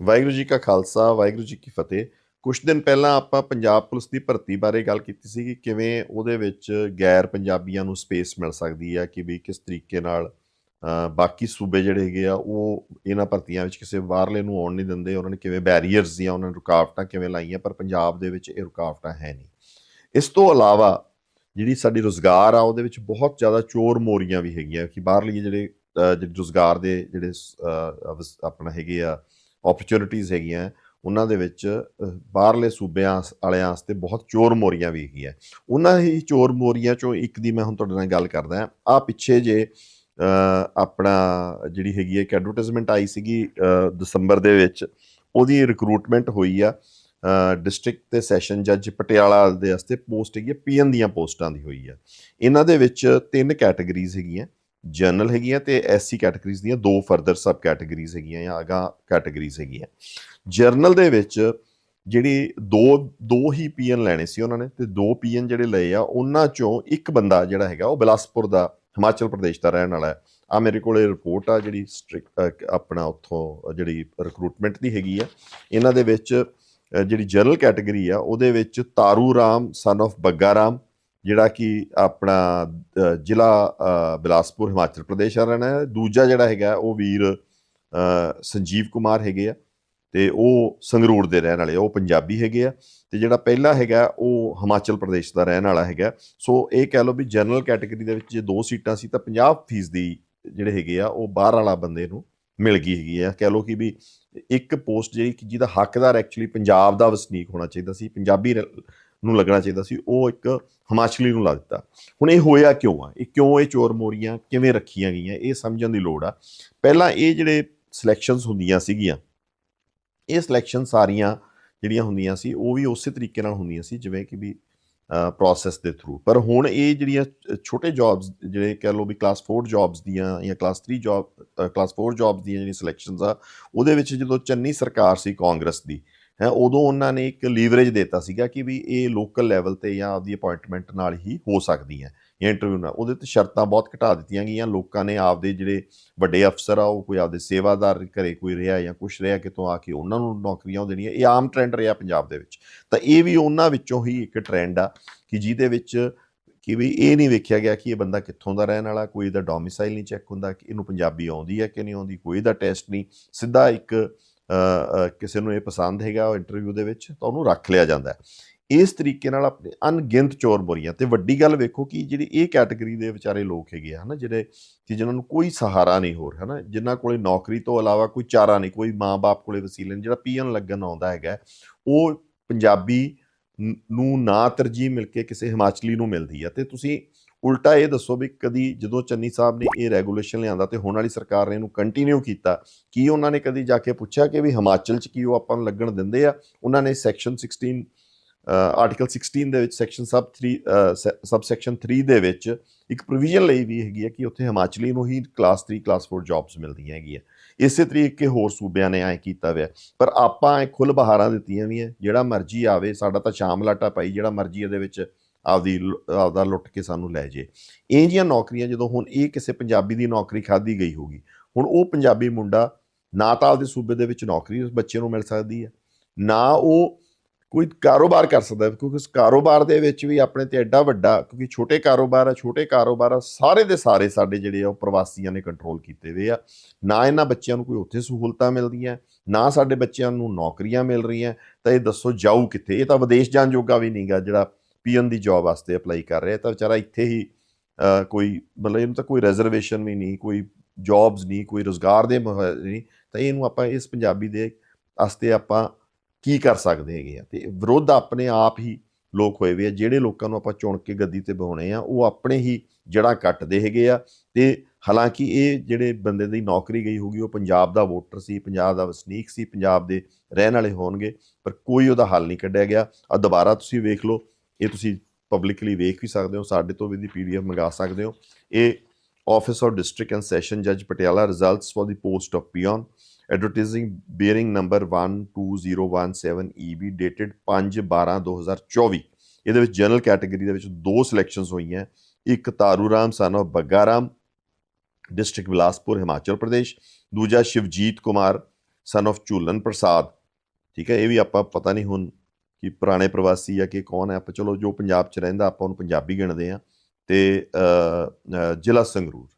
ਵਾਹਿਗੁਰੂ ਜੀ ਕਾ ਖਾਲਸਾ, ਵਾਹਿਗੁਰੂ ਜੀ ਕੀ ਫਤਿਹ। ਕੁਝ ਦਿਨ ਪਹਿਲਾਂ ਆਪਾਂ ਪੰਜਾਬ ਪੁਲਿਸ ਦੀ ਭਰਤੀ ਬਾਰੇ ਗੱਲ ਕੀਤੀ ਸੀ ਕਿ ਕਿਵੇਂ ਉਹਦੇ ਵਿੱਚ ਗੈਰ ਪੰਜਾਬੀਆਂ ਨੂੰ ਸਪੇਸ ਮਿਲ ਸਕਦੀ ਹੈ ਕਿ ਵੀ ਕਿਸ ਤਰੀਕੇ ਨਾਲ ਬਾਕੀ ਸੂਬੇ ਜਿਹੜੇ ਹੈਗੇ ਆ, ਉਹ ਇਹਨਾਂ ਭਰਤੀਆਂ ਵਿੱਚ ਕਿਸੇ ਬਾਹਰਲੇ ਨੂੰ ਆਉਣ ਨਹੀਂ ਦਿੰਦੇ, ਉਹਨਾਂ ਨੇ ਕਿਵੇਂ ਬੈਰੀਅਰਸ ਦੀਆਂ, ਉਹਨਾਂ ਨੇ ਰੁਕਾਵਟਾਂ ਕਿਵੇਂ ਲਾਈਆਂ, ਪਰ ਪੰਜਾਬ ਦੇ ਵਿੱਚ ਇਹ ਰੁਕਾਵਟਾਂ ਹੈ ਨਹੀਂ। ਇਸ ਤੋਂ ਇਲਾਵਾ ਜਿਹੜੀ ਸਾਡੀ ਰੋਜ਼ਗਾਰ ਆ, ਉਹਦੇ ਵਿੱਚ ਬਹੁਤ ਜ਼ਿਆਦਾ ਚੋਰ ਮੋਰੀਆਂ ਵੀ ਹੈਗੀਆਂ, ਕਿ ਬਾਹਰਲੀ ਜਿਹੜੇ ਜਿਹੜੇ ਰੋਜ਼ਗਾਰ ਦੇ ਜਿਹੜੇ ਆਪਣਾ ਹੈਗੇ ਆ ਓਪਰਚੁਨਿਟੀਆਂ ਹੈਗੀਆਂ, ਉਹਨਾਂ ਦੇ ਵਿੱਚ ਬਾਹਰਲੇ ਸੂਬਿਆਂ ਵਾਲਿਆਂ ਵਾਸਤੇ ਬਹੁਤ ਚੋਰ ਮੋਰੀਆਂ ਵੀ ਹੈਗੀਆਂ। ਉਹਨਾਂ ਹੀ ਚੋਰ ਮੋਰੀਆਂ ਚੋਂ ਇੱਕ ਦੀ ਮੈਂ ਹੁਣ ਤੁਹਾਡੇ ਨਾਲ ਗੱਲ ਕਰਦਾ ਆ ਪਿੱਛੇ ਜੇ ਆਪਣਾ ਜਿਹੜੀ ਹੈਗੀ ਹੈ ਇੱਕ ਐਡਵਰਟਾਈਜ਼ਮੈਂਟ ਆਈ ਸੀਗੀ ਦਸੰਬਰ ਦੇ ਵਿੱਚ, ਉਹਦੀ ਰਿਕਰੂਟਮੈਂਟ ਹੋਈ ਆ। ਡਿਸਟ੍ਰਿਕਟ ਤੇ ਸੈਸ਼ਨ ਜੱਜ ਪਟਿਆਲਾ ਦੇ ਵਾਸਤੇ ਪੋਸਟ ਹੈਗੀ ਪੀਐਨ ਦੀਆਂ ਪੋਸਟਾਂ ਦੀ ਹੋਈ ਆ ਇਹਨਾਂ ਦੇ ਵਿੱਚ ਤਿੰਨ ਕੈਟਾਗਰੀਜ਼ ਹੈਗੀਆਂ ਜਨਰਲ ਹੈਗੀਆਂ ਤੇ ਐਸਸੀ ਕੈਟਾਗਰੀਜ਼ ਦੀਆਂ ਦੋ ਫਰਦਰ ਸਬ ਕੈਟਾਗਰੀਜ਼ ਹੈਗੀਆਂ ਜਾਂ ਅਗਾ ਕੈਟਾਗਰੀਜ਼ ਹੈਗੀਆਂ। ਜਰਨਲ ਦੇ ਵਿੱਚ ਜਿਹੜੀ ਦੋ ਦੋ ਹੀ ਪੀਐਨ ਲੈਣੇ ਸੀ ਉਹਨਾਂ ਨੇ ਤੇ ਦੋ ਪੀਐਨ ਜਿਹੜੇ ਲਏ ਆ ਉਹਨਾਂ ਚੋਂ ਇੱਕ ਬੰਦਾ ਜਿਹੜਾ ਹੈਗਾ ਉਹ ਬਿਲਾਸਪੁਰ ਦਾ ਹਿਮਾਚਲ ਪ੍ਰਦੇਸ਼ ਦਾ ਰਹਿਣ ਵਾਲਾ ਹੈ। ਆ ਮੇਰੇ ਕੋਲੇ ਰਿਪੋਰਟ ਆ ਜਿਹੜੀ strict, ਆਪਣਾ ਉੱਥੋਂ ਜਿਹੜੀ ਰਿਕਰੂਟਮੈਂਟ ਦੀ ਹੈਗੀ ਆ। ਇਹਨਾਂ ਦੇ ਵਿੱਚ ਜਿਹੜੀ ਜਨਰਲ ਕੈਟਾਗਰੀ ਆ ਉਹਦੇ ਵਿੱਚ ਤਾਰੂ ਰਾਮ ਸਨ of ਬੱਗਾ ਰਾਮ ਜਿਹੜਾ ਕਿ ਆਪਣਾ ਜ਼ਿਲ੍ਹਾ ਬਿਲਾਸਪੁਰ ਹਿਮਾਚਲ ਪ੍ਰਦੇਸ਼ ਦਾ ਰਹਿਣਾ ਹੈ। ਦੂਜਾ ਜਿਹੜਾ ਹੈਗਾ ਉਹ ਵੀਰ ਸੰਜੀਵ ਕੁਮਾਰ ਹੈਗੇ ਆ ਤੇ ਉਹ ਸੰਗਰੂਰ ਦੇ ਰਹਿਣ ਵਾਲੇ ਆ, ਉਹ ਪੰਜਾਬੀ ਹੈਗੇ ਆ ਤੇ ਜਿਹੜਾ ਪਹਿਲਾ ਹੈਗਾ ਉਹ ਹਿਮਾਚਲ ਪ੍ਰਦੇਸ਼ ਦਾ ਰਹਿਣ ਵਾਲਾ ਹੈਗਾ। ਸੋ ਇਹ ਕਹਿ ਲਓ ਵੀ ਜਨਰਲ ਕੈਟਾਗਰੀ ਦੇ ਵਿੱਚ ਜੇ ਦੋ ਸੀਟਾਂ ਸੀ ਤਾਂ 50% ਦੀ ਜਿਹੜੇ ਹੈਗੇ ਆ ਉਹ ਬਾਹਰ ਵਾਲਾ ਬੰਦੇ ਨੂੰ ਮਿਲ ਗਈ ਹੈਗੀ ਆ। ਕਹਿ ਲਓ ਕਿ ਵੀ ਇੱਕ ਪੋਸਟ ਜਿਹੜੀ ਕਿ ਜਿਹਦਾ ਹੱਕਦਾਰ ਐਕਚੁਅਲੀ ਪੰਜਾਬ ਦਾ ਵਸਨੀਕ ਹੋਣਾ ਚਾਹੀਦਾ ਸੀ, ਪੰਜਾਬੀ ਰ- ਨੂੰ ਲੱਗਣਾ ਚਾਹੀਦਾ ਸੀ, ਉਹ ਇੱਕ ਹਿਮਾਚਲੀ ਨੂੰ ਲਾ ਦਿੱਤਾ। ਹੁਣ ਇਹ ਹੋਇਆ ਕਿਉਂ ਆ? ਇਹ ਕਿਉਂ ਇਹ ਚੋਰ ਮੋਰੀਆਂ ਕਿਵੇਂ ਰੱਖੀਆਂ ਗਈਆਂ? ਇਹ ਸਮਝਣ ਦੀ ਲੋੜ ਆ। ਪਹਿਲਾਂ ਇਹ ਜਿਹੜੇ ਸਿਲੈਕਸ਼ਨਸ ਹੁੰਦੀਆਂ ਸੀਗੀਆਂ, ਇਹ ਸਿਲੈਕਸ਼ਨ ਸਾਰੀਆਂ ਜਿਹੜੀਆਂ ਹੁੰਦੀਆਂ ਸੀ, ਉਹ ਵੀ ਉਸੇ ਤਰੀਕੇ ਨਾਲ ਹੁੰਦੀਆਂ ਸੀ, ਜਿਵੇਂ ਕਿ ਵੀ ਪ੍ਰੋਸੈਸ ਦੇ ਥਰੂ ਪਰ ਹੁਣ ਇਹ ਜਿਹੜੀਆਂ ਛੋਟੇ ਜੌਬਸ ਜਿਹੜੇ ਕਹਿ ਲਓ ਵੀ ਕਲਾਸ 4 ਜੌਬਸ ਦੀਆਂ ਜਾਂ ਕਲਾਸ 3 ਜੌਬ ਕਲਾਸ 4 ਜੌਬਸ ਦੀਆਂ ਜਿਹੜੀਆਂ ਸਿਲੈਕਸ਼ਨਸ ਆ, ਉਹਦੇ ਵਿੱਚ ਜਦੋਂ ਚੰਨੀ ਸਰਕਾਰ ਸੀ ਕਾਂਗਰਸ ਦੀ, ਹੈ, ਉਦੋਂ ਉਹਨਾਂ ਨੇ ਇੱਕ ਲੀਵਰੇਜ ਦਿੱਤਾ ਸੀਗਾ ਕਿ ਵੀ ਇਹ ਲੋਕਲ ਲੈਵਲ ਤੇ ਜਾਂ ਆਪਦੀ ਅਪਾਇੰਟਮੈਂਟ ਨਾਲ ਹੀ ਹੋ ਸਕਦੀਆਂ। ਜਾਂ ਇੰਟਰਵਿਊ ਨਾਲ, ਉਹਦੇ ਤੇ ਸ਼ਰਤਾਂ ਬਹੁਤ ਘਟਾ ਦਿੱਤੀਆਂ ਗਈਆਂ। ਲੋਕਾਂ ਨੇ ਆਪਦੇ ਜਿਹੜੇ ਵੱਡੇ ਅਫਸਰ ਆ, ਉਹ ਕੋਈ ਆਪਦੇ ਸੇਵਾਦਾਰ ਘਰੇ ਕੋਈ ਰਿਹਾ ਜਾਂ ਕੁਛ ਰਿਹਾ, ਕਿਤੋਂ ਆ ਕੇ ਉਹਨਾਂ ਨੂੰ ਨੌਕਰੀਆਂ ਦੇਣੀਆਂ। ਇਹ ਆਮ ਟ੍ਰੈਂਡ ਰਿਹਾ ਪੰਜਾਬ ਦੇ ਵਿੱਚ। ਤਾਂ ਇਹ ਵੀ ਉਹਨਾਂ ਵਿੱਚੋਂ ਹੀ ਇੱਕ ਟ੍ਰੈਂਡ ਆ ਕਿ ਜਿਹਦੇ ਵਿੱਚ ਕਿ ਵੀ ਇਹ ਨਹੀਂ ਵੇਖਿਆ ਗਿਆ ਕਿ ਇਹ ਬੰਦਾ ਕਿੱਥੋਂ ਦਾ ਰਹਿਣ ਵਾਲਾ, ਕੋਈ ਇਹਦਾ ਡੋਮਿਸਾਈਲ ਨਹੀਂ ਚੈੱਕ ਹੁੰਦਾ, ਕਿ ਇਹਨੂੰ ਪੰਜਾਬੀ ਆਉਂਦੀ ਹੈ ਕਿ ਨਹੀਂ ਆਉਂਦੀ, ਕੋਈ ਇਹਦਾ ਟੈਸਟ ਨਹੀਂ। ਸਿੱਧਾ ਇੱਕ ਕਿਸੇ ਨੂੰ ਇਹ ਪਸੰਦ ਹੈਗਾ ਉਹ ਇੰਟਰਵਿਊ ਦੇ ਵਿੱਚ, ਤਾਂ ਉਹਨੂੰ ਰੱਖ ਲਿਆ ਜਾਂਦਾ। ਇਸ ਤਰੀਕੇ ਨਾਲ ਆਪਣੇ ਅਣਗਿਣਤ ਚੋਰ ਬੋਰੀਆਂ। ਤੇ ਵੱਡੀ ਗੱਲ ਵੇਖੋ ਕਿ ਜਿਹੜੀ ਇਹ ਕੈਟਾਗਰੀ ਦੇ ਵਿਚਾਰੇ ਲੋਕ ਹੈਗੇ ਆ, ਹਨਾ, ਜਿਹੜੇ ਕਿ ਜਿਨ੍ਹਾਂ ਨੂੰ ਕੋਈ ਸਹਾਰਾ ਨਹੀਂ ਹੋਰ ਹਨਾ, ਜਿਨ੍ਹਾਂ ਕੋਲੇ ਨੌਕਰੀ ਤੋਂ ਇਲਾਵਾ ਕੋਈ ਚਾਰਾ ਨਹੀਂ, ਕੋਈ ਮਾਂ-ਬਾਪ ਕੋਲੇ ਵਸੀਲੇ ਨਹੀਂ, ਜਿਹੜਾ ਪੀਐਨ ਲੱਗਣ ਆਉਂਦਾ ਹੈਗਾ, ਉਹ ਪੰਜਾਬੀ ਨੂੰ, ਨਾ ਤਰਜੀਹ ਮਿਲ ਕੇ ਕਿਸੇ ਹਿਮਾਚਲੀ ਨੂੰ ਮਿਲਦੀ ਹੈ ਤੇ ਤੁਸੀਂ ਉਲਟਾ ਇਹ ਦੱਸੋ ਵੀ ਕਦੀ ਜਦੋਂ ਚੰਨੀ ਸਾਹਿਬ ਨੇ ਇਹ ਰੈਗੂਲੇਸ਼ਨ ਲਿਆਂਦਾ ਤੇ ਹੁਣ ਵਾਲੀ ਸਰਕਾਰ ਨੇ ਇਹਨੂੰ ਕੰਟੀਨਿਊ ਕੀਤਾ, ਕੀ ਉਹਨਾਂ ਨੇ ਕਦੀ ਜਾ ਕੇ ਪੁੱਛਿਆ ਕਿ ਵੀ ਹਿਮਾਚਲ 'ਚ ਕੀ ਉਹ ਆਪਾਂ ਨੂੰ ਲੱਗਣ ਦਿੰਦੇ ਆ? ਉਹਨਾਂ ਨੇ ਸੈਕਸ਼ਨ 16 ਆਰਟੀਕਲ 16 ਦੇ ਵਿੱਚ ਸੈਕਸ਼ਨ ਸਬ 3 ਸਬ ਸੈਕਸ਼ਨ 3 ਦੇ ਵਿੱਚ ਇੱਕ ਪ੍ਰੋਵੀਜ਼ਨ ਲਈ ਵੀ ਹੈਗੀ ਹੈ ਕਿ ਉੱਥੇ ਹਿਮਾਚਲੀ ਨੂੰ ਹੀ ਕਲਾਸ 3 ਕਲਾਸ 4 ਜੌਬਸ ਮਿਲਦੀਆਂ ਹੈਗੀਆਂ। ਇਸੇ ਤਰੀਕੇ ਹੋਰ ਸੂਬਿਆਂ ਨੇ ਐ ਕੀਤਾ ਹੋਇਆ। ਪਰ ਆਪਾਂ ਇਹ ਖੁੱਲ ਬਹਾਰਾਂ ਦਿੱਤੀਆਂ ਵੀ ਹੈ ਜਿਹੜਾ ਮਰਜ਼ੀ ਆਵੇ, ਸਾਡਾ ਤਾਂ ਸ਼ਾਮ ਲਾਟਾ ਪਾਈ ਜਿਹੜਾ ਮਰਜ਼ੀ ਇਹਦੇ ਵਿੱਚ ਆਪਦੀ ਲ- ਆਪਦਾ ਲੁੱਟ ਕੇ ਸਾਨੂੰ ਲੈ ਜੇ। ਇਹ ਜੀਆਂ ਨੌਕਰੀਆਂ ਜਦੋਂ ਹੁਣ ਇਹ ਕਿਸੇ ਪੰਜਾਬੀ ਦੀ ਨੌਕਰੀ ਖਾਦੀ ਗਈ ਹੋਗੀ ਹੁਣ ਉਹ ਪੰਜਾਬੀ ਮੁੰਡਾ ਨਾ ਤਾਂ ਆਪਦੇ ਸੂਬੇ ਦੇ ਵਿੱਚ ਨੌਕਰੀ ਉਸ ਬੱਚੇ ਨੂੰ ਮਿਲ ਸਕਦੀ ਹੈ ਨਾ ਉਹ ਕੋਈ ਕਾਰੋਬਾਰ ਕਰ ਸਕਦਾ ਕਿਉਂਕਿ ਉਸ ਕਾਰੋਬਾਰ ਦੇ ਵਿੱਚ ਵੀ ਆਪਣੇ ਤੇ ਐਡਾ ਵੱਡਾ, ਕਿਉਂਕਿ ਛੋਟੇ ਕਾਰੋਬਾਰ ਆ, ਛੋਟੇ ਕਾਰੋਬਾਰ ਆ, ਸਾਰੇ ਦੇ ਸਾਰੇ ਸਾਡੇ ਜਿਹੜੇ ਆ, ਉਹ ਪ੍ਰਵਾਸੀਆਂ ਨੇ ਕੰਟਰੋਲ ਕੀਤੇ ਹੋਏ ਆ। ਨਾ ਇਹਨਾਂ ਬੱਚਿਆਂ ਨੂੰ ਕੋਈ ਉੱਥੇ ਸਹੂਲਤਾਂ ਮਿਲਦੀਆਂ, ਨਾ ਸਾਡੇ ਬੱਚਿਆਂ ਨੂੰ ਨੌਕਰੀਆਂ ਮਿਲ ਰਹੀਆਂ, ਤਾਂ ਇਹ ਦੱਸੋ ਜਾਊ ਕਿੱਥੇ? ਇਹ ਤਾਂ ਵਿਦੇਸ਼ ਜਾਣ ਜੋਗਾ ਵੀ ਨਹੀਂਗਾ ਜਿਹੜਾ ਪੀਐਨ ਦੀ ਜੌਬ ਵਾਸਤੇ ਅਪਲਾਈ ਕਰ ਰਿਹਾ ਤਾਂ ਵਿਚਾਰਾ ਇੱਥੇ ਹੀ ਕੋਈ ਮਤਲਬ ਇਹਨੂੰ ਤਾਂ ਕੋਈ ਰਿਜ਼ਰਵੇਸ਼ਨ ਵੀ ਨਹੀਂ, ਕੋਈ ਜੌਬਸ ਨਹੀਂ, ਕੋਈ ਰੋਜ਼ਗਾਰ ਦੇ ਨਹੀਂ, ਤਾਂ ਇਹਨੂੰ ਆਪਾਂ ਇਸ ਪੰਜਾਬੀ ਦੇ ਵਾਸਤੇ ਆਪਾਂ ਕੀ ਕਰ ਸਕਦੇ ਹੈਗੇ ਆ? ਤੇ ਵਿਰੋਧ ਆਪਣੇ ਆਪ ਹੀ ਲੋਕ ਹੋਏ ਵੇ ਆ, ਜਿਹੜੇ ਲੋਕਾਂ ਨੂੰ ਆਪਾਂ ਚੁਣ ਕੇ ਗੱਦੀ ਤੇ ਬਹਾਉਣੇ ਆ, ਉਹ ਆਪਣੇ ਹੀ ਜੜਾਂ ਕੱਟਦੇ ਹੈਗੇ ਆ। ਤੇ ਹਾਲਾਂਕਿ ਇਹ ਜਿਹੜੇ ਬੰਦੇ ਦੀ ਨੌਕਰੀ ਗਈ ਹੋਗੀ ਉਹ ਪੰਜਾਬ ਦਾ ਵੋਟਰ ਸੀ, ਪੰਜਾਬ ਦਾ ਵਸਨੀਕ ਸੀ, ਪੰਜਾਬ ਦੇ ਰਹਿਣ ਵਾਲੇ ਹੋਣਗੇ, ਪਰ ਕੋਈ ਉਹਦਾ ਹੱਲ ਨਹੀਂ ਕੱਢਿਆ ਗਿਆ। ਆ ਦੁਬਾਰਾ ਤੁਸੀਂ ਵੇਖ ਲਓ, ਇਹ ਤੁਸੀਂ ਪਬਲਿਕਲੀ ਵੇਖ ਵੀ ਸਕਦੇ ਹੋ, ਸਾਡੇ ਤੋਂ ਵੀ ਦੀ ਪੀਡੀਐਫ ਮੰਗਾ ਸਕਦੇ ਹੋ। ਇਹ office of district and session ਜੱਜ Patiala results for the post of peon advertising bearing number 12017 EB dated 5/12/2024 ਇਹਦੇ ਵਿੱਚ ਜਨਰਲ ਕੈਟਾਗਰੀ ਦੇ ਵਿੱਚ ਦੋ ਸਿਲੈਕਸ਼ਨਸ ਹੋਈਆਂ। ਇੱਕ Taru Ram son of Bagga Ram district Bilaspur, Himachal Pradesh. ਦੂਜਾ ਸ਼ਿਵਜੀਤ ਕੁਮਾਰ ਸਨ of ਝੂਲਨ ਪ੍ਰਸਾਦ। ਠੀਕ ਹੈ, ਇਹ ਵੀ ਆਪਾਂ ਪਤਾ ਨਹੀਂ ਹੁਣ ਕਿ ਪੁਰਾਣੇ ਪ੍ਰਵਾਸੀ ਆ ਕਿ ਕੌਣ ਹੈ। ਆਪਾਂ ਚਲੋ ਜੋ ਪੰਜਾਬ 'ਚ ਰਹਿੰਦਾ, ਆਪਾਂ ਉਹਨੂੰ ਪੰਜਾਬੀ ਗਿਣਦੇ ਆ ਤੇ ਜ਼ਿਲ੍ਹਾ ਸੰਗਰੂਰ।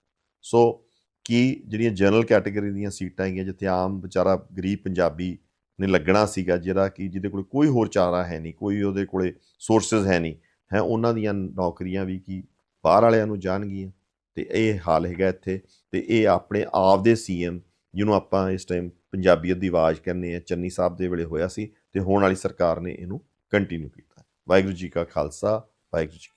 ਸੋ ਕਿ ਜਿਹੜੀਆਂ ਜਨਰਲ ਕੈਟਾਗਰੀ ਦੀਆਂ ਸੀਟਾਂ ਹੈਗੀਆਂ, ਜਿੱਥੇ ਆਮ ਵਿਚਾਰਾ ਗਰੀਬ ਪੰਜਾਬੀ ਨੇ ਲੱਗਣਾ ਸੀਗਾ, ਜਿਹੜਾ ਕਿ ਜਿਹਦੇ ਕੋਲ ਕੋਈ ਹੋਰ ਚਾਰਾ ਹੈ ਨਹੀਂ, ਕੋਈ ਉਹਦੇ ਕੋਲੇ ਸੋਰਸਸ ਹੈ ਨਹੀਂ, ਹੈ, ਉਹਨਾਂ ਦੀਆਂ ਨੌਕਰੀਆਂ ਵੀ ਕੀ ਬਾਹਰ ਵਾਲਿਆਂ ਨੂੰ ਜਾਣਗੀਆਂ। ਤੇ ਇਹ ਹਾਲ ਹੈਗਾ ਇੱਥੇ, ਤੇ ਇਹ ਆਪਣੇ ਆਪ ਦੇ ਸੀਐਮ ਜਿਹਨੂੰ ਆਪਾਂ ਇਸ ਟਾਈਮ ਪੰਜਾਬੀਅਤ ਦੀ ਆਵਾਜ਼ ਕਹਿੰਦੇ ਆ ਚੰਨੀ ਸਾਹਿਬ ਦੇ ਵੇਲੇ ਹੋਇਆ ਸੀ, ਤੇ ਹੋਣ ਵਾਲੀ ਸਰਕਾਰ ਨੇ ਇਹਨੂੰ ਕੰਟੀਨਿਊ ਕੀਤਾ। ਵਾਹਿਗੁਰੂ ਜੀ ਕਾ ਖਾਲਸਾ, ਵਾਹਿਗੁਰੂ ਜੀ